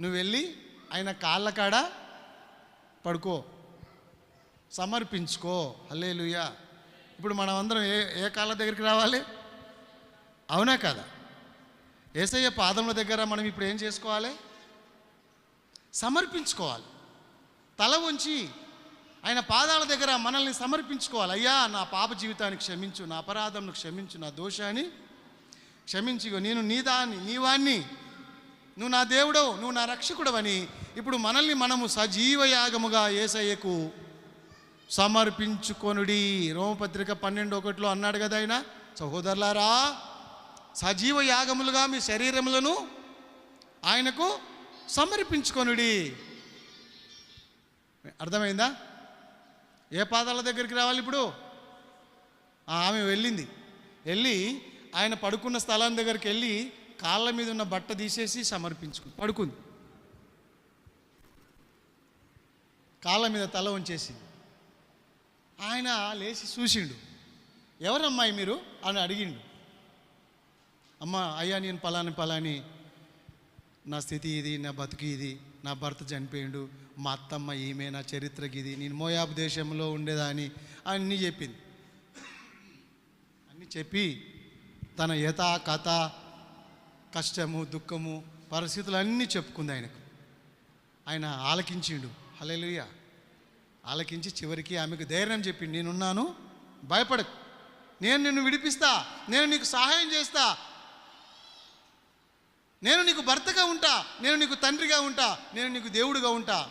నువ్వు వెళ్ళి ఆయన కాళ్ళ కాడ పడుకో. సమర్పించుకో. హల్లేలుయా. ఇప్పుడు మనం అందరం ఏ ఏ కాళ్ళ దగ్గరికి రావాలి? అవునా కదా? ఏసయ్య పాదముల దగ్గర మనం ఇప్పుడు ఏం చేసుకోవాలి? సమర్పించుకోవాలి. తల ఉంచి ఆయన పాదాల దగ్గర మనల్ని సమర్పించుకోవాలి. అయ్యా నా పాప జీవితాన్ని క్షమించు నా అపరాధంను క్షమించు నా దోషాన్ని క్షమించు ఇగో నేను నీ దాన్ని నువ్వు నా దేవుడవు నువ్వు నా రక్షకుడవని ఇప్పుడు మనల్ని మనము సజీవ యాగముగా ఏసయ్యకు సమర్పించుకొనుడి. రోమపత్రిక పన్నెండు ఒకటిలో అన్నాడు కదా ఆయన సహోదరులారా సజీవ యాగములుగా మీ శరీరములను ఆయనకు సమర్పించుకొనుడి. అర్థమైందా? ఏ పాదాల దగ్గరికి రావాలి ఇప్పుడు? ఆమె వెళ్ళింది. వెళ్ళి ఆయన పడుకున్న స్థలం దగ్గరికి వెళ్ళి కాళ్ళ మీద ఉన్న బట్ట తీసేసి సమర్పించుకుంది. పడుకుంది. కాళ్ళ మీద తల ఉంచేసింది. ఆయన లేచి చూసిండు. ఎవరమ్మాయి మీరు? అని అడిగిండు. అమ్మ అయ్యా నేను పలాని పలాని నా స్థితి ఇది నా బతుకు ఇది నా భర్త చనిపోయిండు మా అత్తమ్మ ఈమె నా చరిత్రకి ఇది నేను మోయాబు దేశంలో ఉండేదాని అన్నీ చెప్పింది. అన్నీ చెప్పి తన యథ కథ కష్టము దుఃఖము పరిస్థితులు అన్నీ చెప్పుకుంది ఆయనకు. ఆయన ఆలకించిండు. హలేలుయ ఆలకించి చివరికి ఆమెకు ధైర్యం చెప్పి నేనున్నాను భయపడకు. నేను నిన్ను విడిపిస్తా. నేను నీకు సహాయం చేస్తా. నేను నీకు భర్తగా ఉంటా. నేను నీకు తండ్రిగా ఉంటా. నేను నీకు దేవుడిగా ఉంటా.